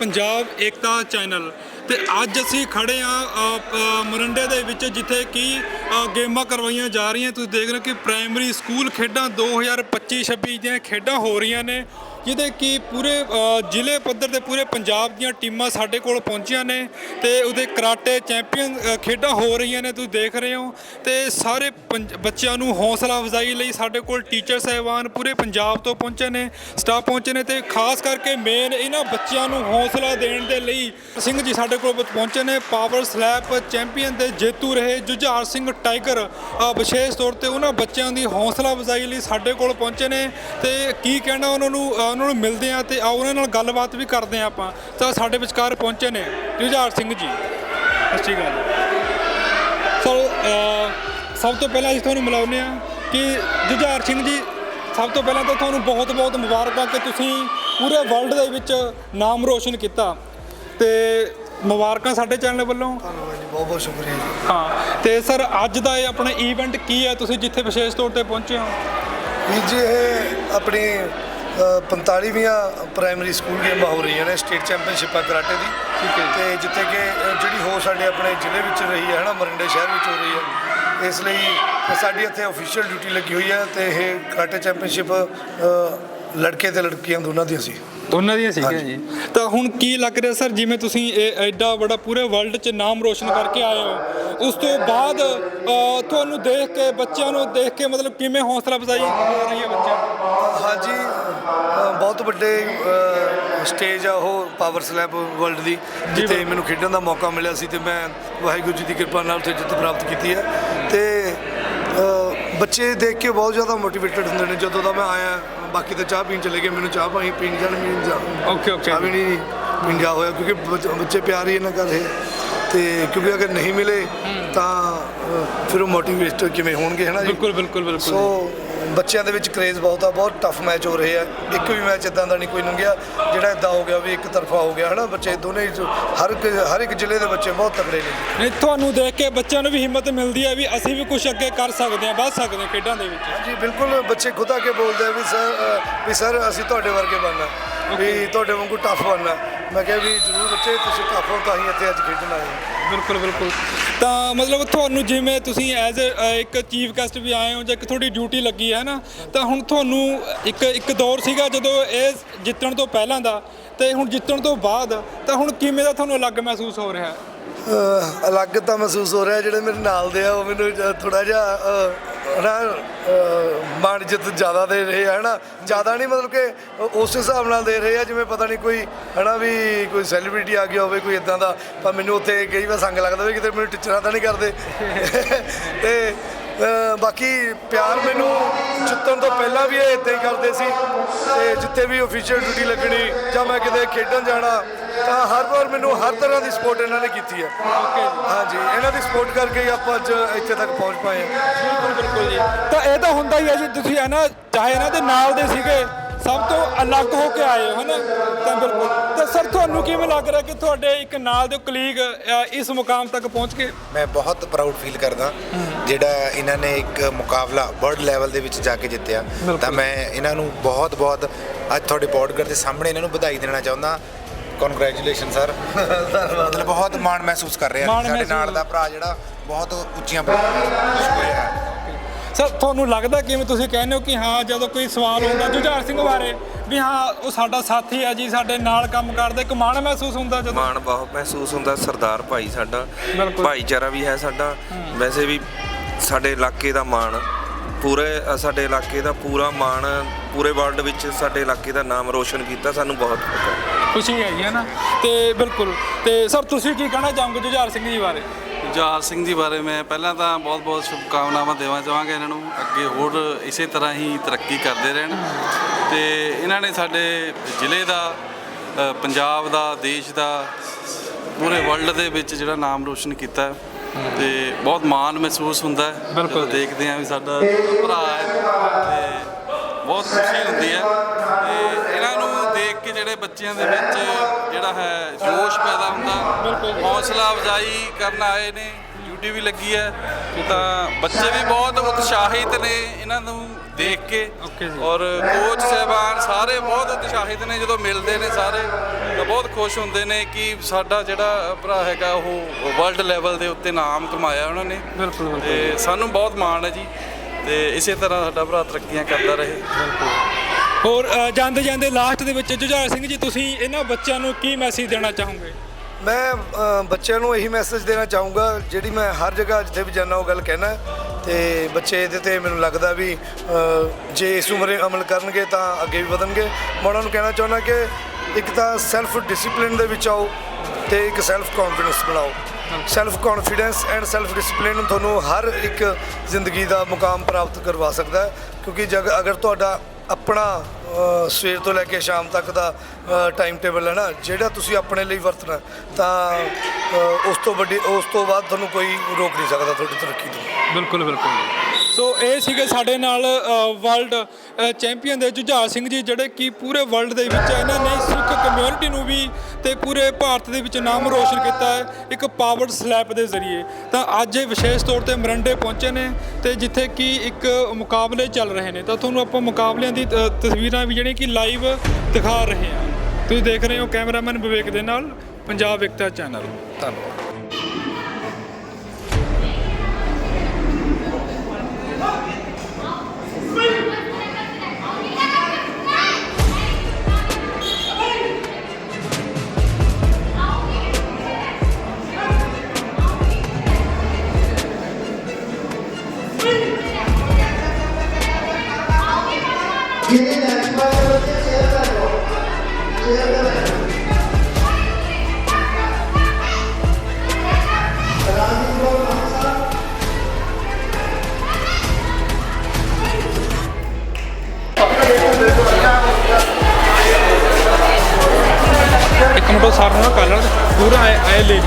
Punjab Ekta channel. ਤੇ ਅੱਜ ਅਸੀਂ ਖੜੇ ਆ ਮੋਰਿੰਡੇ ਦੇ ਵਿੱਚ ਜਿੱਥੇ ਕਿ ਗੇਮਾਂ ਕਰਵਾਈਆਂ ਜਾ ਰਹੀਆਂ। ਤੁਸੀਂ ਦੇਖ ਰਹੇ ਹੋ ਕਿ ਪ੍ਰਾਇਮਰੀ ਸਕੂਲ ਖੇਡਾਂ 2025-26 ਦੀਆਂ ਖੇਡਾਂ ਹੋ ਰਹੀਆਂ ਨੇ, ਜਿਹਦੇ ਕਿ ਪੂਰੇ ਜ਼ਿਲ੍ਹੇ ਪੱਧਰ ਤੇ ਪੂਰੇ ਪੰਜਾਬ ਦੀਆਂ ਟੀਮਾਂ ਸਾਡੇ ਕੋਲ ਪਹੁੰਚੀਆਂ ਨੇ ਤੇ ਉਹਦੇ ਕਰਾਟੇ ਚੈਂਪੀਅਨ ਖੇਡਾਂ ਹੋ ਰਹੀਆਂ ਨੇ। ਤੁਸੀਂ ਦੇਖ ਰਹੇ ਹੋ ਤੇ ਸਾਰੇ ਪੰਜ- ਬੱਚਿਆਂ ਨੂੰ ਹੌਸਲਾ ਅਫਜ਼ਾਈ ਲਈ ਸਾਡੇ ਕੋਲ ਟੀਚਰ ਸਹਿਬਾਨ ਪੂਰੇ ਪੰਜਾਬ ਤੋਂ ਪਹੁੰਚੇ ਨੇ ਸਟਾਫ ਪਹੁੰਚੇ ਨੇ ਤੇ ਖਾਸ ਕਰਕੇ ਮੇਨ ਇਹਨਾਂ ਬੱਚਿਆਂ ਨੂੰ ਹੌਸਲਾ ਦੇਣ ਦੇ ਲਈ ਸਿੰਘ ਜੀ ਸਾਡੇ ਕੋਲ ਪਹੁੰਚੇ ਨੇ। ਪਾਵਰ ਸਲੈਪ ਚੈਂਪੀਅਨ ਦੇ ਜੇਤੂ ਰਹੇ ਜੁਝਾਰ ਸਿੰਘ ਟਾਈਗਰ ਵਿਸ਼ੇਸ਼ ਤੌਰ ਤੇ ਉਹਨਾਂ ਬੱਚਿਆਂ ਦੀ ਹੌਸਲਾ ਅਫਜ਼ਾਈ ਲਈ ਸਾਡੇ ਕੋਲ ਪਹੁੰਚੇ ਨੇ ਤੇ ਕੀ ਕਹਿਣਾ ਉਹਨਾਂ ਨੂੰ ਉਹਨਾਂ ਨੂੰ ਮਿਲਦੇ ਆ ਤੇ ਆ ਉਹਨਾਂ ਨਾਲ ਗੱਲਬਾਤ ਵੀ ਕਰਦੇ ਆ ਆਪਾਂ। ਤਾਂ ਸਾਡੇ ਵਿਚਕਾਰ ਪਹੁੰਚੇ ਨੇ ਜੁਝਾਰ ਸਿੰਘ ਜੀ। ਸਤਿ ਸ਼੍ਰੀ ਅਕਾਲ ਸੋ ਸਭ ਤੋਂ ਪਹਿਲਾਂ ਅਸੀਂ ਤੁਹਾਨੂੰ ਮਿਲਾਉਂਦੇ ਆ ਕਿ ਜੁਝਾਰ ਸਿੰਘ ਜੀ, ਸਭ ਤੋਂ ਪਹਿਲਾਂ ਤਾਂ ਤੁਹਾਨੂੰ ਬਹੁਤ-ਬਹੁਤ ਮੁਬਾਰਕਾਂ ਕਿ ਤੁਸੀਂ ਪੂਰੇ ਵਰਲਡ ਦੇ ਵਿੱਚ ਨਾਮ ਰੋਸ਼ਨ ਕੀਤਾ। ਤੇ ਮੁਬਾਰਕਾਂ ਸਾਡੇ ਚੈਨਲ ਵੱਲੋਂ। ਧੰਨਵਾਦ ਜੀ ਬਹੁਤ ਬਹੁਤ ਸ਼ੁਕਰੀਆ ਜੀ। ਹਾਂ ਤੇ ਸਰ ਅੱਜ ਦਾ ਇਹ ਆਪਣਾ ਇਵੈਂਟ ਕੀ ਹੈ? ਤੁਸੀਂ ਜਿੱਥੇ ਵਿਸ਼ੇਸ਼ ਤੌਰ ਤੇ ਪਹੁੰਚੇ ਹੋ। ਵੀਰ ਜੀ ਇਹ ਆਪਣੀ ਅ, 45ਵੀਆਂ ਪ੍ਰਾਇਮਰੀ ਸਕੂਲ ਗੇਮਾਂ ਹੋ ਰਹੀਆਂ ਨੇ ਸਟੇਟ ਚੈਂਪੀਅਨਸ਼ਿਪਾਂ ਕਰਾਟੇ ਦੀ। ਠੀਕ ਹੈ। ਤੇ ਜਿੱਥੇ ਕਿ ਜਿਹੜੀ ਹੋ ਸਾਡੇ ਆਪਣੇ ਜ਼ਿਲ੍ਹੇ ਵਿੱਚ ਰਹੀ ਹੈ ਹਨਾ ਮਰਿੰਡੇ ਸ਼ਹਿਰ ਵਿੱਚ ਹੋ ਰਹੀ ਹੈ। ਇਸ ਲਈ ਸਾਡੀ ਇੱਥੇ ਅਫੀਸ਼ੀਅਲ ਡਿਊਟੀ ਲੱਗੀ ਹੋਈ ਹੈ ਤੇ ਇਹ ਕਰਾਟੇ ਚੈਂਪੀਅਨਸ਼ਿਪ ਲੜਕੇ ਤੇ ਲੜਕੀਆਂ ਦੋਨਾਂ ਦੀ ਅਸੀਂ। ਦੋਨਾਂ ਦੀਆਂ ਸੀਗੀਆਂ ਹਾਂਜੀ। ਜੀ। ਤਾਂ ਹੁਣ ਕੀ ਲੱਗ ਰਿਹਾ ਸਰ? ਜਿਵੇਂ ਤੁਸੀਂ ਇਹ ਐਡਾ ਬੜਾ ਪੂਰੇ ਵਰਲਡ 'ਚ ਨਾਮ ਰੋਸ਼ਨ ਕਰਕੇ ਆਏ ਹੋ। ਉਸ ਤੋਂ ਬਾਅਦ ਅ, ਤੁਹਾਨੂੰ ਦੇਖ ਕੇ ਬੱਚਿਆਂ ਨੂੰ ਦੇਖ ਕੇ ਮਤਲਬ ਕਿਵੇਂ ਹੌਸਲਾ ਅਫਜ਼ਾਈ ਹੋ ਰਹੀ ਹੈ ਬੱਚਿਆਂ ਨੂੰ? ਹਾਂਜੀ ਅ, ਬਹੁਤ ਵੱਡੇ ਸਟੇਜ ਆ ਉਹ ਪਾਵਰ ਸਲੈਬ ਵਰਲਡ ਦੀ ਜਿੱਥੇ ਮੈਨੂੰ ਖੇਡਣ ਦਾ ਮੌਕਾ ਮਿਲਿਆ ਸੀ ਤੇ ਮੈਂ ਵਾਹਿਗੁਰੂ ਜੀ ਦੀ ਕਿਰਪਾ ਨਾਲ ਉੱਥੇ ਜਿੱਤ ਪ੍ਰਾਪਤ ਕੀਤੀ ਹੈ। ਤੇ ਅ, ਬੱਚੇ ਦੇਖ ਕੇ ਬਹੁਤ ਜ਼ਿਆਦਾ ਮੋਟੀਵੇਟਡ ਹੁੰਦੇ ਨੇ। ਜਦੋਂ ਦਾ ਮੈਂ ਆਇਆ ਬਾਕੀ ਤਾਂ ਚਾਹ ਪੀਣ ਚਲੇ ਗਏ ਮੈਨੂੰ ਚਾਹ ਪਾਣੀ ਪੀਣ ਜਾਣ ਪੀਣ ਜਾ ਓਕੇ ਓਕੇ ਚਾਹ ਵੀ ਨਹੀਂ ਪੀਣ ਜਾ ਹੋਇਆ ਕਿਉਂਕਿ ਬੱਚ- ਬੱਚੇ ਪਿਆਰ ਹੀ ਇਹਨਾਂ ਕਰ ਰਹੇ ਤੇ ਕਿਉਂਕਿ ਅਗਰ ਨਹੀਂ ਮਿਲੇ ਤਾਂ ਅ, ਫਿਰ ਉਹ ਮੋਟੀਵੇਟ ਕਿਵੇਂ ਹੋਣਗੇ ਹੈ ਨਾ ਜੀ? ਬਿਲਕੁਲ ਬਿਲਕੁਲ ਬਿਲਕੁਲ। ਸੋ ਬੱਚਿਆਂ ਦੇ ਵਿੱਚ ਕ੍ਰੇਜ਼ ਬਹੁਤ ਆ ਬਹੁਤ ਟਫ ਮੈਚ ਹੋ ਰਹੇ ਆ। ਇੱਕ ਵੀ ਮੈਚ ਇਦਾਂ ਦਾ ਨਹੀਂ ਕੋਈ ਲੰਘਿਆ ਜਿਹੜਾ ਇਦਾਂ ਹੋ ਗਿਆ ਵੀ ਇੱਕ ਤਰਫਾ ਹੋ ਗਿਆ ਹਨਾ? ਬੱਚੇ ਦੋਨੇ ਹਰ ਇੱਕ ਹਰ ਇੱਕ ਜ਼ਿਲ੍ਹੇ ਦੇ ਬੱਚੇ ਬਹੁਤ ਤਕੜੇ ਨੇ। ਜੀ ਨਹੀਂ ਤੁਹਾਨੂੰ ਦੇਖ ਕੇ ਬੱਚਿਆਂ ਨੂੰ ਵੀ ਹਿੰਮਤ ਮਿਲਦੀ ਹੈ ਵੀ ਅਸੀਂ ਵੀ ਕੁਝ ਅੱਗੇ ਕਰ ਸਕਦੇ ਹਾਂ ਵੱਧ ਸਕਦੇ ਹਾਂ ਖੇਡਾਂ ਦੇ ਵਿੱਚ। ਹਾਂਜੀ ਬਿਲਕੁਲ ਬੱਚੇ ਖੁਦ ਆ ਕੇ ਬੋਲਦੇ ਆ ਵੀ ਸਰ ਵੀ ਸਰ ਅਸੀਂ ਤੁਹਾਡੇ ਵਰਗੇ ਬਣਨਾ ਵੀ ਤੁਹਾਡੇ ਵਾਂਗੂ ਟਫ ਬਣਨਾ। ਮੈਂ ਕਿਹਾ ਵੀ ਜ਼ਰੂਰ ਬੱਚੇ ਤੁਸੀਂ ਹੋ ਤਾਂ ਹੀ ਇੱਥੇ ਅੱਜ ਖੇਡਣ ਆਏ ਹੋ। ਬਿਲਕੁਲ ਬਿਲਕੁਲ। ਤਾਂ ਮਤਲਬ ਤੁਹਾਨੂੰ ਜਿਵੇਂ ਤੁਸੀਂ ਐਜ਼ ਇੱਕ ਚੀਫ ਗੈਸਟ ਵੀ ਆਏ ਹੋ ਜਾਂ ਇੱਕ ਤੁਹਾਡੀ ਡਿਊਟੀ ਲੱਗੀ ਹੈ ਨਾ ਤਾਂ ਹੁਣ ਤੁਹਾਨੂੰ ਇੱਕ ਇੱਕ ਦੌਰ ਸੀਗਾ ਜਦੋਂ ਇਹ ਜਿੱਤਣ ਤੋਂ ਪਹਿਲਾਂ ਦਾ ਤੇ ਹੁਣ ਜਿੱਤਣ ਤੋਂ ਬਾਅਦ ਤਾਂ ਹੁਣ ਕਿਵੇਂ ਦਾ ਤੁਹਾਨੂੰ ਅਲੱਗ ਮਹਿਸੂਸ ਹੋ ਰਿਹਾ ਹੈ? ਅਹ ਅਲੱਗ ਤਾਂ ਮਹਿਸੂਸ ਹੋ ਰਿਹਾ ਜਿਹੜੇ ਮੇਰੇ ਨਾਲ ਦੇ ਆ ਉਹ ਮੈਨੂੰ ਥੋੜਾ ਜਿਹਾ ਅਹ, ਨਾ ਅਹ, ਮਾਣ ਜਿੱਤ ਜ਼ਿਆਦਾ ਦੇ ਰਹੇ ਆ ਹਨਾ? ਜ਼ਿਆਦਾ ਨਹੀਂ ਮਤਲਬ ਕਿ ਉਸ ਹਿਸਾਬ ਨਾਲ ਦੇ ਰਹੇ ਆ ਜਿਵੇਂ ਪਤਾ ਨਹੀਂ ਕੋਈ ਹਨਾ ਵੀ ਕੋਈ ਸੈਲੀਬ੍ਰਿਟੀ ਆ ਗਿਆ ਹੋਵੇ ਕੋਈ ਇਦਾਂ ਦਾ ਤਾਂ ਮੈਨੂੰ ਉੱਥੇ ਕਈ ਵਾਰ ਸੰਗ ਲੱਗਦਾ ਵੀ ਕਿਤੇ ਮੈਨੂੰ ਟੀਚਰਾਂ ਤਾਂ ਨਹੀਂ ਕਰਦੇ। ਤੇ ਬਾਕੀ ਪਿਆਰ ਮੈਨੂੰ ਜਿੱਤਣ ਤੋਂ ਪਹਿਲਾਂ ਵੀ ਇਹ ਇਦਾਂ ਹੀ ਕਰਦੇ ਸੀ ਤੇ ਜਿੱਥੇ ਵੀ ਅਫੀਸ਼ੀਅਲ ਡਿਊਟੀ ਲੱਗਣੀ ਜਾਂ ਮੈਂ ਕਿਤੇ ਖੇਡਣ ਜਾਣਾ ਤਾਂ ਹਰ ਵਾਰ ਮੈਨੂੰ ਹਰ ਤਰ੍ਹਾਂ ਦੀ ਸਪੋਰਟ ਇਹਨਾਂ ਨੇ ਕੀਤੀ ਹੈ। ਹਾਂਜੀ ਇਹਨਾਂ ਦੀ ਸਪੋਰਟ ਕਰਕੇ ਹੀ ਆਪਾਂ ਅੱਜ ਇੱਥੇ ਤੱਕ ਪਹੁੰਚ ਪਾਏ ਹਾਂ। ਬਿਲਕੁਲ ਬਿਲਕੁਲ ਜੀ। ਤਾਂ ਇਹ ਤਾਂ ਹੁੰਦਾ ਹੀ ਹੈ ਜੀ ਤੁਸੀਂ ਹੈ ਨਾ ਚਾਹੇ ਇਹਨਾਂ ਦੇ ਨਾਲ ਦੇ ਸੀਗੇ ਸਭ ਤੋਂ ਅਲੱਗ ਹੋ ਕੇ ਆਏ ਹੋ ਹਨਾ ਸਰ ਤੁਹਾਨੂੰ ਕਿਵੇਂ ਲੱਗ ਰਿਹਾ ਕਿ ਤੁਹਾਡੇ ਇੱਕ ਨਾਲ ਦੇ ਕਲੀਗ ਇਸ ਮੁਕਾਮ ਤੱਕ ਪਹੁੰਚ ਕੇ ਮੈਂ ਬਹੁਤ ਪ੍ਰਾਊਡ ਫੀਲ ਕਰਦਾ ਜਿਹੜਾ ਇਹਨਾਂ ਨੇ ਇੱਕ ਮੁਕਾਬਲਾ ਵਰਲਡ ਲੈਵਲ ਦੇ ਵਿੱਚ ਜਾ ਕੇ ਜਿੱਤਿਆ। ਤਾਂ ਮੈਂ ਇਹਨਾਂ ਨੂੰ ਬਹੁਤ ਬਹੁਤ ਅੱਜ ਤੁਹਾਡੇ ਪੋਡਕਾਸਟ ਦੇ ਸਾਹਮਣੇ ਇਹਨਾਂ ਨੂੰ ਵਧਾਈ ਦੇਣਾ ਚਾਹੁੰਦਾ। ਕੰਗ੍ਰੈਚੁਲੇਸ਼ਨ ਸਰ ਮਤਲਬ ਬਹੁਤ ਮਾਣ ਮਹਿਸੂਸ ਕਰ ਰਿਹਾ ਸਾਡੇ ਨਾਲ ਦਾ ਭਰਾ ਜਿਹੜਾ ਬਹੁਤ ਉੱਚੀਆਂ ਸ਼ੁਕਰੀਆ। ਹੈ ਸਰ ਤੁਹਾਨੂੰ ਲੱਗਦਾ ਕਿਵੇਂ ਤੁਸੀਂ ਕਹਿੰਦੇ ਹੋ ਕਿ ਹਾਂ ਜਦੋਂ ਕੋਈ ਸਵਾਲ ਹੁੰਦਾ ਜੁਝਾਰ ਸਿੰਘ ਬਾਰੇ ਵੀ ਹਾਂ ਉਹ ਸਾਡਾ ਸਾਥੀ ਹੈ ਜੀ ਸਾਡੇ ਨਾਲ ਕੰਮ ਕਰਦਾ ਇੱਕ ਮਾਣ ਮਹਿਸੂਸ ਹੁੰਦਾ ਜਦੋਂ? ਮਾਣ ਬਹੁਤ ਮਹਿਸੂਸ ਹੁੰਦਾ ਸਰਦਾਰ ਭਾਈ ਸਾਡਾ ਬਿਲਕੁਲ। ਭਾਈਚਾਰਾ ਵੀ ਹੈ ਸਾਡਾ। ਵੈਸੇ ਵੀ ਸਾਡੇ ਇਲਾਕੇ ਦਾ ਮਾਣ ਪੂਰੇ ਅ, ਸਾਡੇ ਇਲਾਕੇ ਦਾ ਪੂਰਾ ਮਾਣ ਪੂਰੇ ਵਰਲਡ ਵਿੱਚ ਸਾਡੇ ਇਲਾਕੇ ਦਾ ਨਾਮ ਰੋਸ਼ਨ ਕੀਤਾ ਸਾਨੂੰ ਬਹੁਤ ਖੁਸ਼ੀ ਹੈਗੀ ਹੈ ਨਾ? ਤੇ ਬਿਲਕੁਲ। ਤੇ ਸਰ ਤੁਸੀਂ ਕੀ ਕਹਿਣਾ ਚਾਹੋਗੇ ਜੁਝਾਰ ਸਿੰਘ ਜੀ ਬਾਰੇ? ਜੁਝਾਰ ਸਿੰਘ ਜੀ ਬਾਰੇ ਮੈਂ ਪਹਿਲਾਂ ਤਾਂ ਬਹੁਤ-ਬਹੁਤ ਸ਼ੁਭਕਾਮਨਾਵਾਂ ਦੇਵਾਂ ਚਾਹਾਂਗਾ ਇਹਨਾਂ ਨੂੰ। ਅੱਗੇ ਹੋਰ ਇਸੇ ਤਰ੍ਹਾਂ ਹੀ ਤਰੱਕੀ ਕਰਦੇ ਰਹਿਣ। ਤੇ ਇਹਨਾਂ ਨੇ ਸਾਡੇ ਜ਼ਿਲ੍ਹੇ ਦਾ ਅ, ਪੰਜਾਬ ਦਾ ਦੇਸ਼ ਦਾ ਪੂਰੇ ਵਰਲਡ ਦੇ ਵਿੱਚ ਜਿਹੜਾ ਨਾਮ ਰੋਸ਼ਨ ਕੀਤਾ ਹੈ। ਤੇ ਬਹੁਤ ਮਾਣ ਮਹਿਸੂਸ ਹੁੰਦਾ ਹੈ। ਬਿਲਕੁਲ। ਜਦੋਂ ਦੇਖਦੇ ਹਾਂ ਵੀ ਸਾਡਾ ਭਰਾ ਹੈ ਤੇ ਬਹੁਤ ਖੁਸ਼ੀ ਹੁੰਦੀ ਹੈ। ਤੇ ਜਿਹੜੇ ਬੱਚਿਆਂ ਦੇ ਵਿੱਚ ਜਿਹੜਾ ਹੈ ਜੋਸ਼ ਪੈਦਾ ਹੁੰਦਾ ਹੌਸਲਾ ਅਫਜ਼ਾਈ ਕਰਨ ਆਏ ਨੇ ਡਿਊਟੀ ਵੀ ਲੱਗੀ ਹੈ ਤਾਂ ਬੱਚੇ ਵੀ ਬਹੁਤ ਉਤਸ਼ਾਹਿਤ ਨੇ ਇਹਨਾਂ ਨੂੰ ਦੇਖ ਕੇ। ਔਰ ਕੋਚ ਸਹਿਬਾਨ ਸਾਰੇ ਬਹੁਤ ਉਤਸ਼ਾਹਿਤ ਨੇ ਜਦੋਂ ਮਿਲਦੇ ਨੇ ਸਾਰੇ ਤਾਂ ਬਹੁਤ ਖੁਸ਼ ਹੁੰਦੇ ਨੇ ਕਿ ਸਾਡਾ ਜਿਹੜਾ ਭਰਾ ਹੈਗਾ ਉਹ ਵਰਲਡ ਲੈਵਲ ਦੇ ਉੱਤੇ ਨਾਮ ਕਮਾਇਆ ਉਹਨਾਂ ਨੇ। ਬਿਲਕੁਲ ਬਿਲਕੁਲ। ਤੇ ਸਾਨੂੰ ਬਹੁਤ ਮਾਣ ਹੈ ਜੀ ਤੇ ਇਸੇ ਤਰ੍ਹਾਂ ਸਾਡਾ ਭਰਾ ਤਰੱਕੀਆਂ ਕਰਦਾ ਰਹੇ। ਹੋਰ ਜਾਂਦੇ ਜਾਂਦੇ ਲਾਸਟ ਦੇ ਵਿੱਚ ਜੁਝਾਰ ਸਿੰਘ ਜੀ, ਤੁਸੀਂ ਇਹਨਾਂ ਬੱਚਿਆਂ ਨੂੰ ਕੀ ਮੈਸੇਜ ਦੇਣਾ ਚਾਹੋਗੇ? ਮੈਂ ਬੱਚਿਆਂ ਨੂੰ ਇਹੀ ਮੈਸੇਜ ਦੇਣਾ ਚਾਹੂੰਗਾ, ਜਿਹੜੀ ਮੈਂ ਹਰ ਜਗ੍ਹਾ ਜਿੱਥੇ ਵੀ ਜਾਂਦਾ ਉਹ ਗੱਲ ਕਹਿਣਾ। ਤੇ ਬੱਚੇ ਇਹਦੇ ਤੇ ਮੈਨੂੰ ਲੱਗਦਾ ਵੀ ਜੇ ਇਸ ਉਮਰੇ ਅਮਲ ਕਰਨਗੇ ਤਾਂ ਅੱਗੇ ਵੀ ਵਧਣਗੇ। ਮੈਂ ਉਹਨਾਂ ਨੂੰ ਕਹਿਣਾ ਚਾਹੁੰਦਾ ਕਿ ਇੱਕ ਤਾਂ ਸੈਲਫ ਡਿਸਪਲਿਨ ਦੇ ਵਿੱਚ ਆਓ ਤੇ ਇੱਕ ਸੈਲਫ ਕੌਨਫੀਡੈਂਸ ਬਣਾਓ। Self confidence and self discipline ਤੁਹਾਨੂੰ ਹਰ ਇੱਕ ਜ਼ਿੰਦਗੀ ਦਾ ਮੁਕਾਮ ਪ੍ਰਾਪਤ ਕਰਵਾ ਸਕਦਾ ਹੈ। ਕਿਉਂਕਿ ਜਗ, ਅਗਰ ਤੁਹਾਡਾ ਆਪਣਾ ਸਵੇਰ ਤੋਂ ਲੈ ਕੇ ਸ਼ਾਮ ਤੱਕ ਦਾ ਟਾਈਮ ਟੇਬਲ ਹੈ ਨਾ, ਜਿਹੜਾ ਤੁਸੀਂ ਆਪਣੇ ਲਈ ਵਰਤਣਾ ਤਾਂ ਉਸ ਤੋਂ ਵੱਡੀ, ਉਸ ਤੋਂ ਬਾਅਦ ਤੁਹਾਨੂੰ ਕੋਈ ਰੋਕ ਨਹੀਂ ਸਕਦਾ ਤੁਹਾਡੀ ਤਰੱਕੀ ਤੋਂ। ਬਿਲਕੁਲ ਬਿਲਕੁਲ। ਸੋ ਇਹ ਸੀਗੇ ਸਾਡੇ ਨਾਲ ਵਰਲਡ ਚੈਂਪੀਅਨ ਦੇ ਜੁਝਾਰ ਸਿੰਘ ਜੀ ਜਿਹੜੇ ਕਿ ਪੂਰੇ ਵਰਲਡ ਦੇ ਵਿੱਚ ਇਹਨਾਂ ਨੇ ਸਿੱਖ ਕਮਿਊਨਿਟੀ ਨੂੰ ਵੀ ਤੇ ਪੂਰੇ ਭਾਰਤ ਦੇ ਵਿੱਚ ਨਾਮ ਰੋਸ਼ਨ ਕੀਤਾ ਹੈ ਇੱਕ ਪਾਵਰਡ ਸਲੈਪ ਦੇ ਜ਼ਰੀਏ। ਤਾਂ ਅੱਜ ਇਹ ਵਿਸ਼ੇਸ਼ ਤੌਰ ਤੇ ਮਰੰਡੇ ਪਹੁੰਚੇ ਨੇ ਤੇ ਜਿੱਥੇ ਕਿ ਇੱਕ ਮੁਕਾਬਲੇ ਚੱਲ ਰਹੇ ਨੇ। ਤਾਂ ਤੁਹਾਨੂੰ ਆਪਾਂ ਮੁਕਾਬਲਿਆਂ ਦੀ ਅ, ਤਸਵੀਰਾਂ ਵੀ ਜਿਹੜੀਆਂ ਕਿ ਲਾਈਵ ਦਿਖਾ ਰਹੇ ਹਾਂ। ਤੁਸੀਂ ਦੇਖ ਰਹੇ ਹੋ ਕੈਮਰਾਮੈਨ ਵਿਵੇਕ ਦੇ ਨਾਲ ਪੰਜਾਬ ਵਿਕਤਾ ਚੈਨਲ। ਧੰਨਵਾਦ। ਇੱਕ ਮਿੰਟ ਸਾਰ ਨੂੰ ਕਰ ਪੂਰਾ ਆਏ ਆਏ ਲੈ